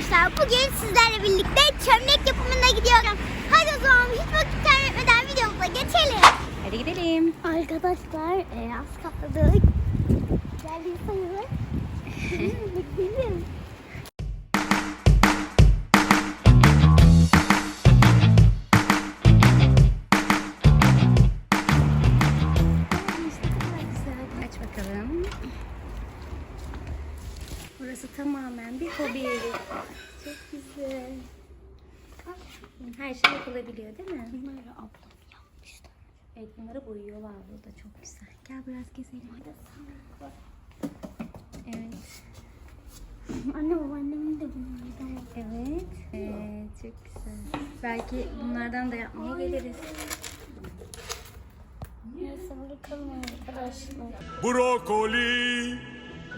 arkadaşlar bugün sizlerle birlikte çömlek yapımına gidiyorum. Hadi o zaman hiç vakit kaybetmeden videomuza geçelim. Hadi gidelim. Arkadaşlar e, az kaldı. Geldiği sayılır. Gidelim. Boyuyorlar burada çok güzel. Gel biraz gezelim. Var. Evet. Anne babaannemin de bunlardan. Evet. Evet çok güzel. Belki bunlardan da yapmaya geliriz. Neyse bakalım arkadaşlar. Brokoli,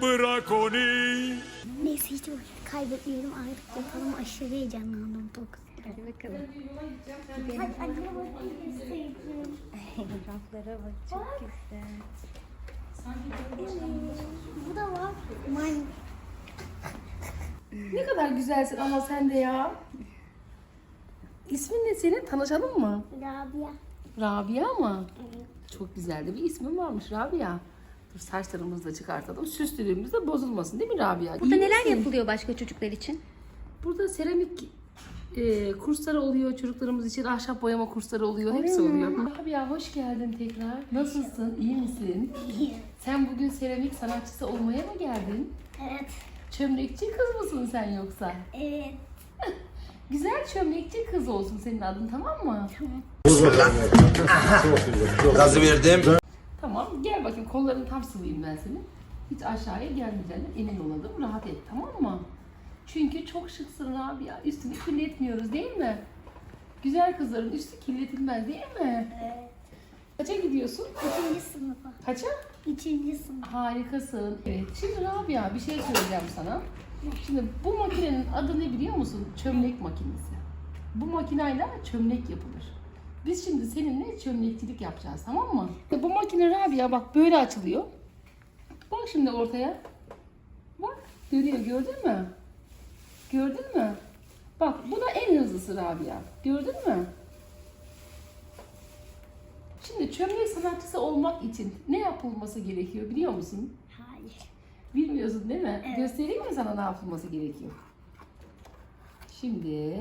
brakoni. Neyse hiç vakit kaybetmeyelim artık yapalım. Aşırı heyecanlandım çok. Hadi bakalım. Hadi anne bakayım. Raflara bak çok güzel. Bu da var. Ne kadar güzelsin ama sen de ya. İsmin ne senin? Tanışalım mı? Rabia. Rabia mı? Çok güzel de bir ismin varmış Rabia. Dur saçlarımızı da çıkartalım. Süslülüğümüz de bozulmasın değil mi Rabia? Burada İyi neler misin? yapılıyor başka çocuklar için? Burada seramik e, kursları oluyor çocuklarımız için. Ahşap boyama kursları oluyor. Hepsi oluyor. Rabia hoş geldin tekrar. Nasılsın? İyi misin? Sen bugün seramik sanatçısı olmaya mı geldin? Evet. Çömlekçi kız mısın sen yoksa? Evet. Güzel çömlekçi kız olsun senin adın tamam mı? Gazı verdim. Tamam gel bakayım kollarını tam sıvayım ben senin. Hiç aşağıya gelmeyeceğinden emin olalım. Rahat et tamam mı? Çünkü çok şıksın Rabia. Üstünü kirletmiyoruz değil mi? Güzel kızların üstü kirletilmez değil mi? Evet. Kaça gidiyorsun? Üçüncü sınıfa. Kaça? Üçüncü sınıf. Harikasın. Evet. Şimdi Rabia bir şey söyleyeceğim sana. Şimdi bu makinenin adı ne biliyor musun? Çömlek makinesi. Bu makineyle çömlek yapılır. Biz şimdi seninle çömlekçilik yapacağız tamam mı? Bu makine Rabia bak böyle açılıyor. Bak şimdi ortaya. Bak dönüyor gördün mü? Gördün mü? Bak bu da en hızlısı Rabia. Gördün mü? Şimdi çömlek sanatçısı olmak için ne yapılması gerekiyor biliyor musun? Hayır. Bilmiyorsun değil mi? Evet. Göstereyim mi sana ne yapılması gerekiyor? Şimdi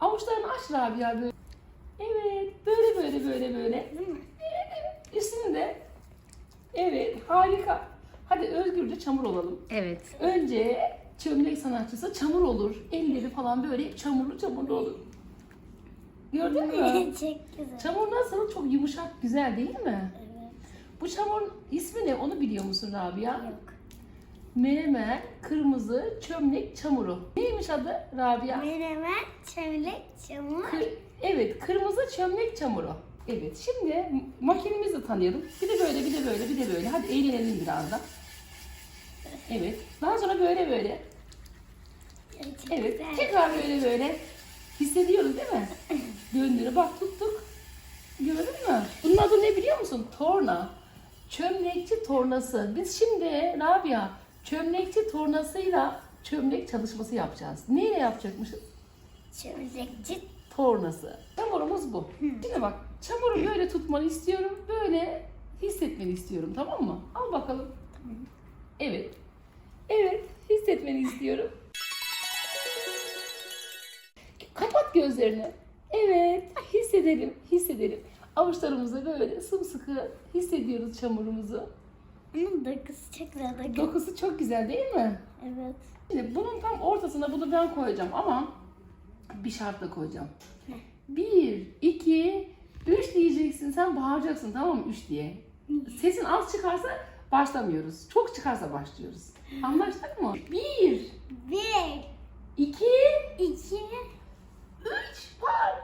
avuçlarını aç Rabia böyle. Evet, böyle böyle böyle böyle. Evet, üstünü de. Evet, harika. Hadi özgürce çamur olalım. Evet. Önce çömlek sanatçısı çamur olur. Elleri falan böyle çamurlu çamurlu olur. Gördün mü? Çok güzel. Çamur nasıl? Çok yumuşak, güzel değil mi? Evet. Bu çamurun ismi ne? Onu biliyor musun Rabia? Yok. Menemen, kırmızı, çömlek, çamuru. Neymiş adı Rabia? Menemen, çömlek, çamur. Kır- evet, kırmızı çömlek çamuru. Evet, şimdi makinemizi tanıyalım. Bir de böyle, bir de böyle, bir de böyle. Hadi eğlenelim biraz da. Evet, daha sonra böyle böyle. Çok Evet, güzel. tekrar böyle böyle. Hissediyoruz değil mi? Döndürü bak tuttuk. Gördün mü? Bunun adı ne biliyor musun? Torna. Çömlekçi tornası. Biz şimdi Rabia çömlekçi tornasıyla çömlek çalışması yapacağız. Neyle yapacakmışız? Çömlekçi. Tornası. Çamurumuz bu. Şimdi bak çamuru böyle tutmanı istiyorum. Böyle hissetmeni istiyorum tamam mı? Al bakalım. Evet. Evet hissetmeni istiyorum. Kapat gözlerini. Evet, hissedelim, hissedelim. Avuçlarımızı böyle sımsıkı hissediyoruz çamurumuzu. Bunun dokusu çok güzel. Doku. Dokusu çok güzel değil mi? Evet. Şimdi bunun tam ortasına bunu ben koyacağım ama bir şartla koyacağım. Bir, iki, üç diyeceksin. Sen bağıracaksın tamam mı? Üç diye. Sesin az çıkarsa başlamıyoruz. Çok çıkarsa başlıyoruz. Anlaştık mı? Bir, Bir, iki, iki, Üç par.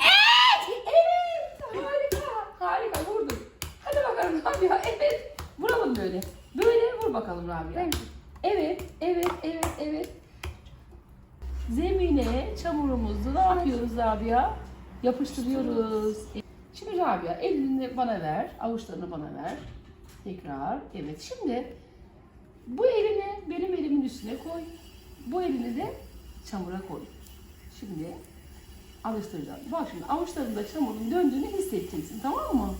Evet. Evet. Harika. Harika vurdun. Hadi bakalım Rabia. Evet. Vuralım böyle. Böyle vur bakalım Rabia. Evet. Evet. Evet. Evet. Zemine çamurumuzu ne yapıyoruz Rabia? Yapıştırıyoruz. Şimdi Rabia elini bana ver. Avuçlarını bana ver. Tekrar. Evet. Şimdi bu elini benim elimin üstüne koy. Bu elini de çamura koy. Şimdi alıştıracağım. Bak şimdi avuçlarında çamurun döndüğünü hissedeceksin tamam mı?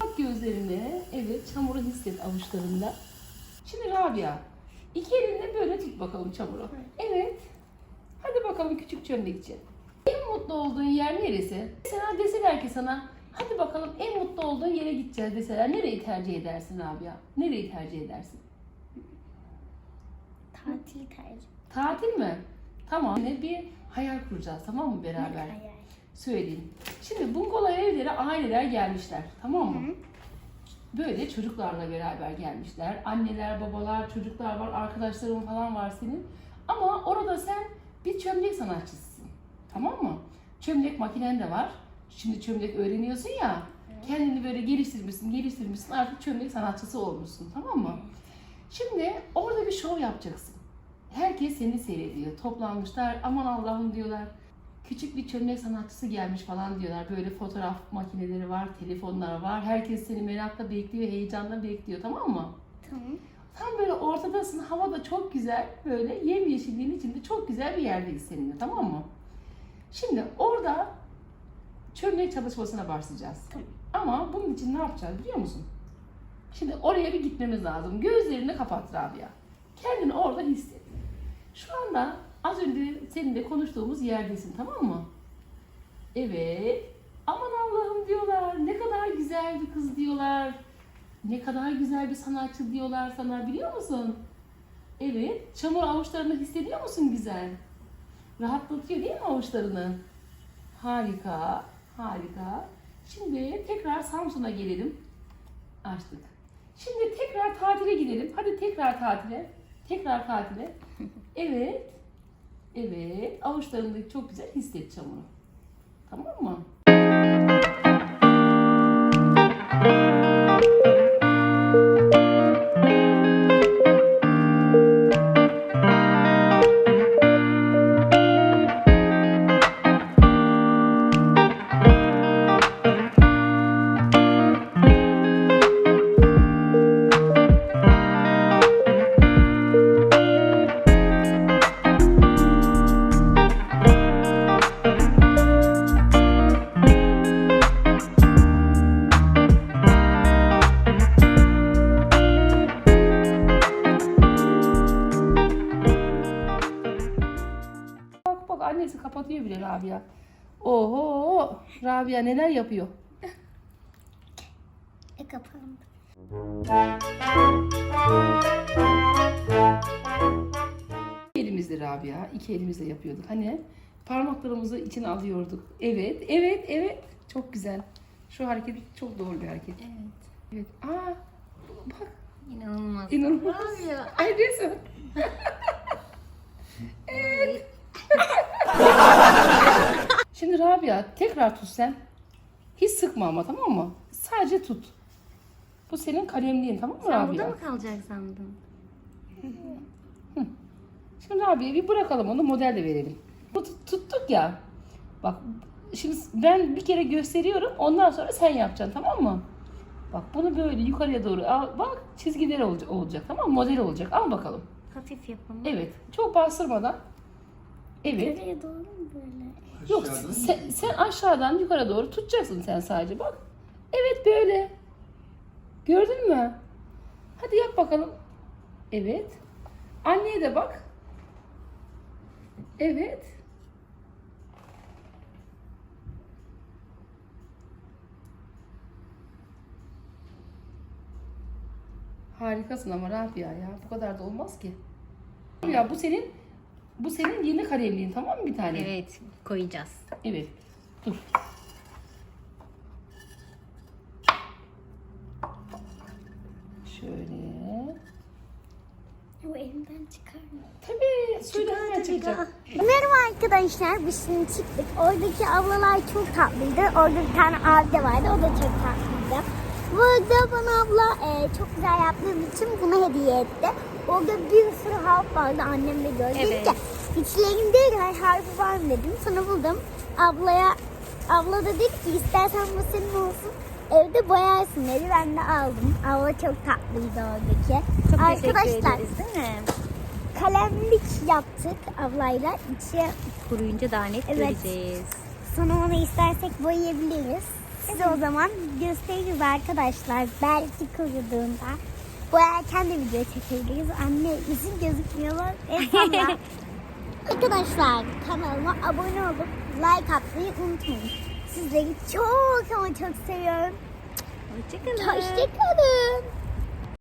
Bak gözlerine. Evet çamuru hisset avuçlarında. Şimdi Rabia iki elinle böyle tut bakalım çamuru. Evet. Hadi bakalım küçük çömlekçi. En mutlu olduğun yer neresi? Sana deseler ki sana hadi bakalım en mutlu olduğun yere gideceğiz deseler nereyi tercih edersin Rabia? Nereyi tercih edersin? Tatil tercih. Tatil mi? Tamam. Yine bir hayal kuracağız tamam mı beraber? Hayal. Söyleyeyim. Şimdi bungalov evlere aileler gelmişler. Tamam mı? Böyle çocuklarla beraber gelmişler. Anneler, babalar, çocuklar var, arkadaşların falan var senin. Ama orada sen bir çömlek sanatçısısın. Tamam mı? Çömlek makinen de var. Şimdi çömlek öğreniyorsun ya. Kendini böyle geliştirmişsin, geliştirmişsin. Artık çömlek sanatçısı olmuşsun. Tamam mı? Şimdi orada bir şov yapacaksın. Herkes seni seyrediyor. Toplanmışlar. Aman Allah'ım diyorlar. Küçük bir çömlek sanatçısı gelmiş falan diyorlar. Böyle fotoğraf makineleri var, telefonlar var. Herkes seni merakla bekliyor, heyecanla bekliyor. Tamam mı? Tamam. Tam böyle ortadasın. Hava da çok güzel. Böyle yemyeşilliğin içinde çok güzel bir yerdeyiz seninle. Tamam mı? Şimdi orada çömlek çalışmasına başlayacağız. Ama bunun için ne yapacağız biliyor musun? Şimdi oraya bir gitmemiz lazım. Gözlerini kapat Rabia. Kendini orada hisset. Şu anda az önce seninle konuştuğumuz yerdesin tamam mı? Evet. Aman Allah'ım diyorlar. Ne kadar güzel bir kız diyorlar. Ne kadar güzel bir sanatçı diyorlar sana biliyor musun? Evet. Çamur avuçlarını hissediyor musun güzel? Rahatlatıyor değil mi avuçlarını? Harika. Harika. Şimdi tekrar Samsun'a gelelim. Açtık. Şimdi tekrar tatile gidelim. Hadi tekrar tatile. Tekrar tatile. Evet. Evet. Avuçlarında çok güzel hisset çamuru. Tamam mı? Oho Rabia neler yapıyor? E kapandı. Elimizle Rabia. iki elimizle yapıyorduk. Hani parmaklarımızı içine alıyorduk. Evet, evet, evet. Çok güzel. Şu hareket çok doğru bir hareket. Evet. Evet. Aa, bak İnanılmaz. inanılmaz. Ay resim. evet. Şimdi Rabia tekrar tut sen. Hiç sıkma ama tamam mı? Sadece tut. Bu senin kalemliğin tamam mı Sen Rabia? burada mı kalacak sandım? Şimdi Rabia'ya bir bırakalım onu model de verelim. Bu tut- tuttuk ya. Bak şimdi ben bir kere gösteriyorum ondan sonra sen yapacaksın tamam mı? Bak bunu böyle yukarıya doğru al. Bak çizgileri olacak, olacak tamam mı? Model olacak. Al bakalım. Hafif yapalım. Evet. Çok bastırmadan. Evet. Nereye doğru mu böyle? Yok sen, sen aşağıdan yukarı doğru tutacaksın sen sadece bak. Evet böyle. Gördün mü? Hadi yap bakalım. Evet. Anneye de bak. Evet. Harikasın ama Rabia ya. Bu kadar da olmaz ki. Ya bu senin bu senin yeni kalemliğin tamam mı bir tane? Evet koyacağız. Evet. Dur. Şöyle. O elimden çıkar mı? Tabii suyla hemen çıkacak. Merhaba arkadaşlar biz şimdi çıktık. Oradaki ablalar çok tatlıydı. Orada bir tane abi de vardı. O da çok tatlıydı. Burada bana abla e, çok güzel yaptığım için bunu hediye etti. Orada bir sürü harf vardı annem de gördü. Dedim Evet. ki içlerinde her harfi var mı dedim. Sonra buldum. Ablaya abla da dedi ki istersen bu senin olsun. Evde boyarsın dedi. Ben de aldım. Abla çok tatlıydı oradaki. Çok Arkadaşlar teşekkür ederiz değil mi? kalemlik yaptık ablayla. İçi Kuruyunca daha net Evet. göreceğiz. sonra onu istersek boyayabiliriz. Size o zaman gösteririz arkadaşlar. Belki kuruduğunda. Boyarken de video çekebiliriz. Anne yüzün gözükmüyor. El salla. Arkadaşlar kanalıma abone olup like atmayı unutmayın. Sizleri çok ama çok seviyorum. Hoşçakalın. Hoşçakalın.